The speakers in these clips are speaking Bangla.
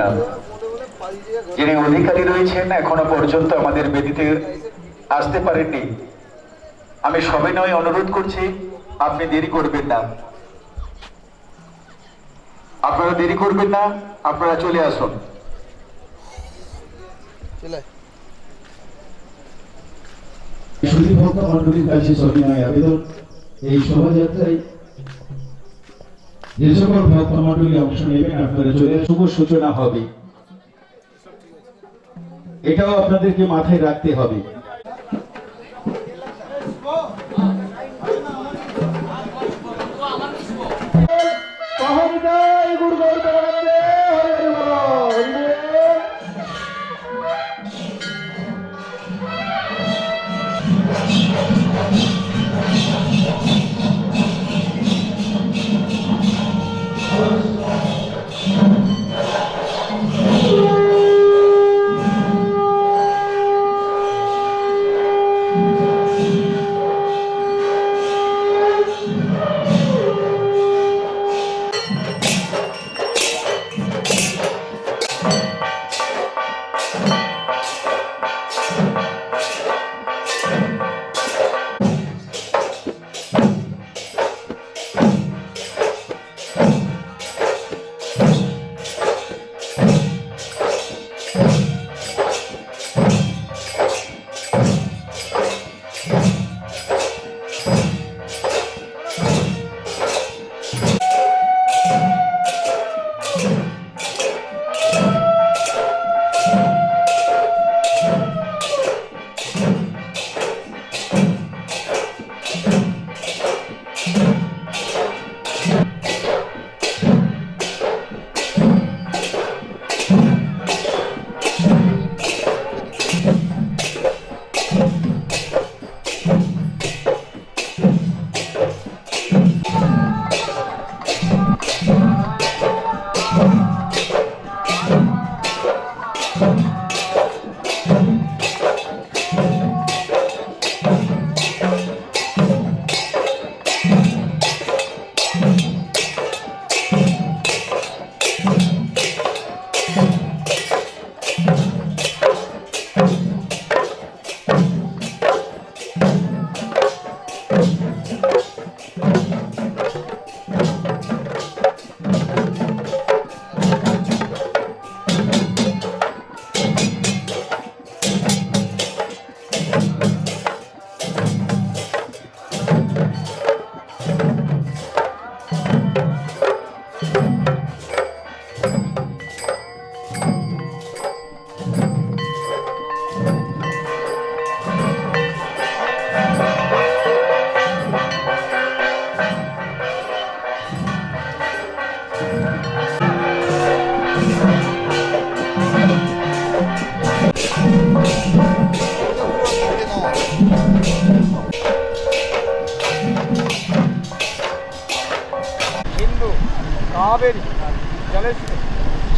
নাম যিনি অধিকারী রয়েছেন এখনও পর্যন্ত আমাদের বেদিতে আসতে পারেননি। আমি সবিনয় অনুরোধ করছি আপনি দেরি করবেন না। আপনারা দেরি করবেন না আপনারা চলে আসুন। সুধী ভক্ত মন্ডলীর কাছে সবিনয় আবেদন। এই শোভাযাত্রায় যে সকল ভক্ত মন্ডলী অংশ নেবেন আপনারা চলে শুভ সূচনা হবে। এটাও আপনাদেরকে মাথায় রাখতে হবে।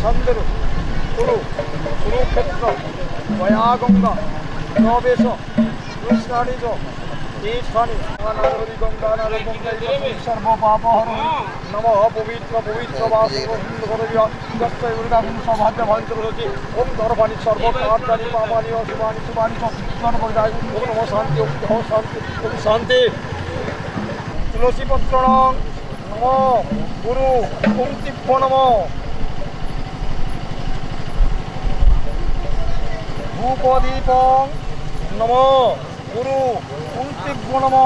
산대로 도로 도로캐트라 와야건가 너베서 루시나리죠 이스타니 나나리건가 나리건가 이런 서버바바하로 নমঃ পবিত্র পবিত্র বাসবিয়া সভাতে ভঞ্চি ওম ধরবাণী সর্বকার্যানি পাবানি অশুভানি শুভানি সর্বদায় ওম নম শান্তি ওম নম শান্তি ওম শান্তি তুলসী পত্র নম গুরু ওম তীব্র নম ধূপদীপ নম গুরু কুন্তিভ্য নম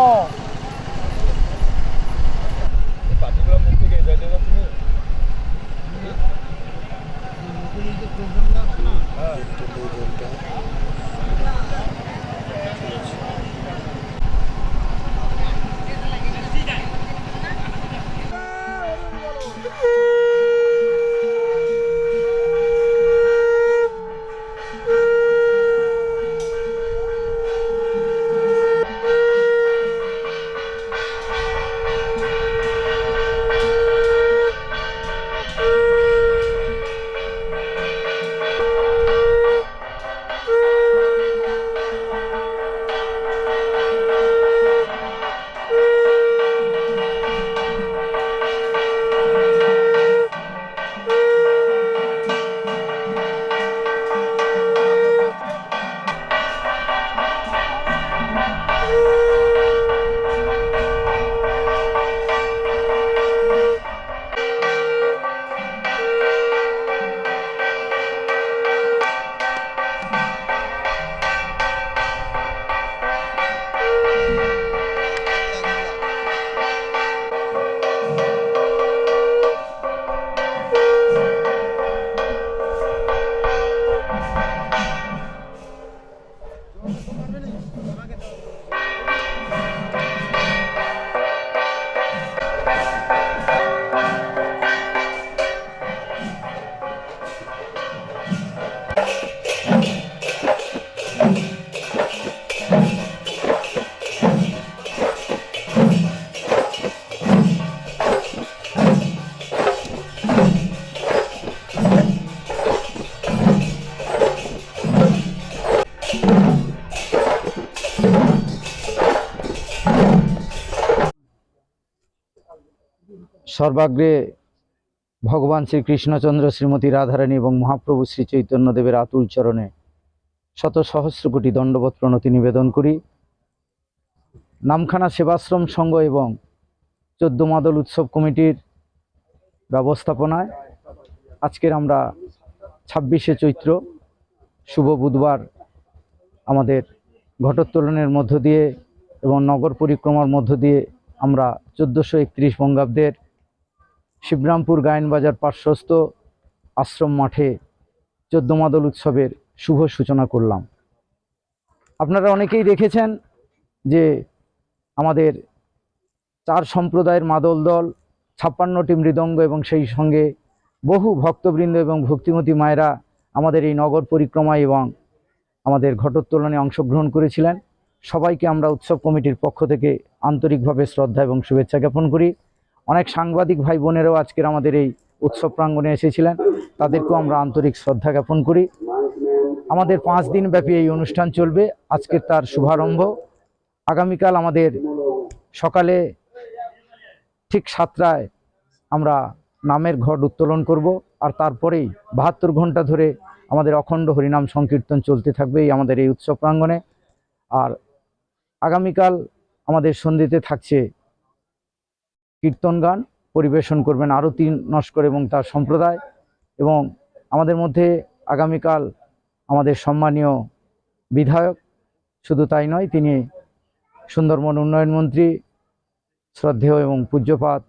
সর্বাগ্রে ভগবান শ্রীকৃষ্ণচন্দ্র, শ্রীমতী রাধারানী এবং মহাপ্রভু শ্রী চৈতন্যদেবের আতুল চরণে শত সহস্র কোটি দণ্ডবত প্রণতি নিবেদন করি। নামখানা সেবাশ্রম সংঘ এবং চোদ্দ মাদল উৎসব কমিটির ব্যবস্থাপনায় আজকের আমরা ছাব্বিশে চৈত্র, শুভ বুধবার আমাদের ঘটোত্তোলনের মধ্য দিয়ে এবং নগর পরিক্রমার মধ্য দিয়ে আমরা চোদ্দোশো একত্রিশ বঙ্গাব্দের শিবরামপুর গায়নবাজার পার্শ্বস্থ আশ্রম মাঠে চোদ্দ মাদল উৎসবের শুভ সূচনা করলাম। আপনারা অনেকেই দেখেছেন যে আমাদের চার সম্প্রদায়ের মাদল দল, ছাপ্পান্নটি মৃদঙ্গ এবং সেই সঙ্গে বহু ভক্তবৃন্দ এবং ভক্তিমতী মায়েরা আমাদের এই নগর পরিক্রমায় এবং আমাদের ঘটোত্তোলনে অংশগ্রহণ করেছিলেন। সবাইকে আমরা উৎসব কমিটির পক্ষ থেকে আন্তরিকভাবে শ্রদ্ধা এবং শুভেচ্ছা জ্ঞাপন করি। অনেক সাংবাদিক ভাই বোনেরাও আজকের আমাদের এই উৎসব প্রাঙ্গণে এসেছিলেন, তাদেরকেও আমরা আন্তরিক শ্রদ্ধা জ্ঞাপন করি। আমাদের পাঁচ দিন ব্যাপী এই অনুষ্ঠান চলবে, আজকের তার শুভারম্ভ। আগামীকাল আমাদের সকালে ঠিক সাতটায় আমরা নামের ঘট উত্তোলন করব, আর তারপরেই বাহাত্তর ঘণ্টা ধরে আমাদের অখণ্ড হরিনাম সংকীর্তন চলতে থাকবে এই আমাদের এই উৎসব প্রাঙ্গণে। আর আগামীকাল আমাদের সন্ধিতে থাকছে কীর্তন গান, পরিবেশন করবেন আরতি, নস্কর এবং তার সম্প্রদায় এবং আমাদের মধ্যে আগামীকাল আমাদের সম্মানীয় বিধায়ক, শুধু তাই নয়, তিনি সুন্দরবন উন্নয়ন মন্ত্রী, শ্রদ্ধেয় এবং পূজ্যপাত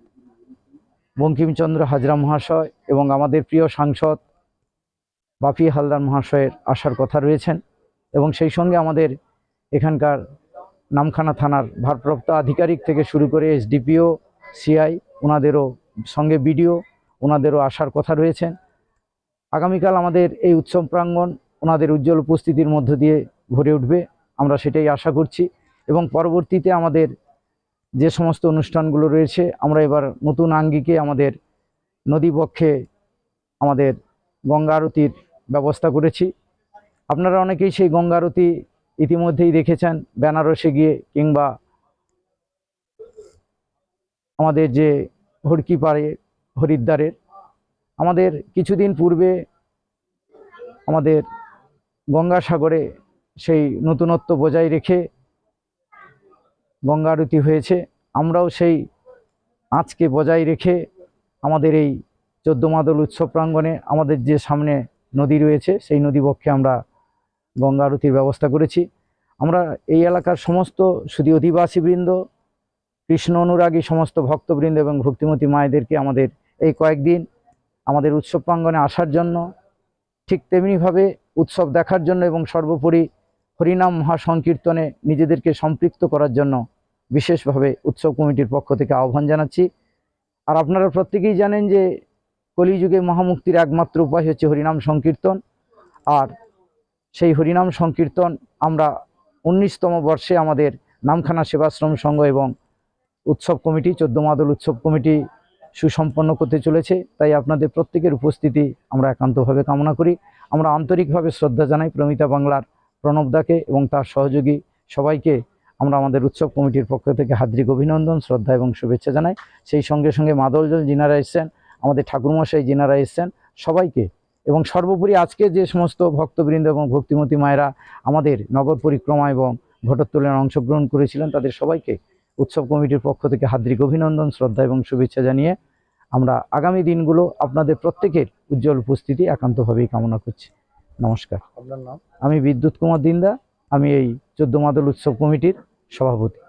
বঙ্কিমচন্দ্র হাজরা মহাশয় এবং আমাদের প্রিয় সাংসদ বাপি হালদার মহাশয়ের আসার কথা রয়েছেন এবং সেই সঙ্গে আমাদের এখানকার নামখানা থানার ভারপ্রাপ্ত আধিকারিক থেকে শুরু করে এসডিপিও, সিআই ওনাদেরও সঙ্গে বিডিও ওনাদেরও আসার কথা রয়েছেন আগামীকাল আমাদের এই উৎসব প্রাঙ্গণ ওনাদের উজ্জ্বল উপস্থিতির মধ্য দিয়ে ভরে উঠবে, আমরা সেটাই আশা করছি। এবং পরবর্তীতে আমাদের যে সমস্ত অনুষ্ঠানগুলো রয়েছে, আমরা এবার নতুন আঙ্গিকে আমাদের নদীবক্ষে আমাদের গঙ্গা আরতির ব্যবস্থা করেছি। আপনারা অনেকেই সেই গঙ্গা আরতি ইতিমধ্যেই দেখেছেন বেনারসে গিয়ে কিংবা আমাদের যে হরকি পাড়ে হরিদ্বারের। আমাদের কিছুদিন পূর্বে আমাদের গঙ্গাসাগরে সেই নতুনত্ব বজায় রেখে গঙ্গা আরতি হয়েছে। আমরাও সেই আঁচকে বজায় রেখে আমাদের এই চোদ্দ মাদল উৎসব প্রাঙ্গণে আমাদের যে সামনে নদী রয়েছে, সেই নদীবক্ষে আমরা গঙ্গা আরতির ব্যবস্থা করেছি। আমরা এই এলাকার সমস্ত শুধু অধিবাসীবৃন্দ, কৃষ্ণ অনুরাগী সমস্ত ভক্তবৃন্দ এবং ভক্তিমতী মায়েদেরকে আমাদের এই কয়েকদিন আমাদের উৎসব প্রাঙ্গণে আসার জন্য, ঠিক তেমনিভাবে উৎসব দেখার জন্য এবং সর্বোপরি হরিনাম মহাসংকীর্তনে নিজেদেরকে সম্পৃক্ত করার জন্য বিশেষভাবে উৎসব কমিটির পক্ষ থেকে আহ্বান জানাচ্ছি। আর আপনারা প্রত্যেকেই জানেন যে কলিযুগে মহামুক্তির একমাত্র উপায় হচ্ছে হরিনাম সংকীর্তন। আর সেই হরিনাম সংকীর্তন আমরা উনিশতম বর্ষে আমাদের নামখানা সেবাশ্রম সংঘ এবং উৎসব কমিটি, চোদ্দ মাদল উৎসব কমিটি সুসম্পন্ন করতে চলেছে। তাই আপনাদের প্রত্যেকের উপস্থিতি আমরা একান্তভাবে কামনা করি। আমরা আন্তরিকভাবে শ্রদ্ধা জানাই প্রমিতা বাংলার প্রণবদাকে এবং তার সহযোগী সবাইকে। আমরা আমাদের উৎসব কমিটির পক্ষ থেকে হার্দিক অভিনন্দন, শ্রদ্ধা এবং শুভেচ্ছা জানাই। সেই সঙ্গে সঙ্গে মাদলজল যিনারা এসছেন, আমাদের ঠাকুরমশাই যিনারা এসছেন, সবাইকে এবং সর্বোপরি আজকে যে সমস্ত ভক্তবৃন্দ এবং ভক্তিমতী মায়েরা আমাদের নগর পরিক্রমা এবং ঘটোত্তোলনে অংশগ্রহণ করেছিলেন তাদের সবাইকে উৎসব কমিটির পক্ষ থেকে হার্দিক অভিনন্দন শ্রদ্ধা এবং শুভেচ্ছা জানিয়ে আমরা আগামী দিনগুলো আপনাদের প্রত্যেকের উজ্জ্বল উপস্থিতি একান্তভাবেই কামনা করছি। নমস্কার। আপনার নাম? আমি বিদ্যুৎ কুমার দিন্দা আমি এই চোদ্দ মাদল উৎসব কমিটির সভাপতি।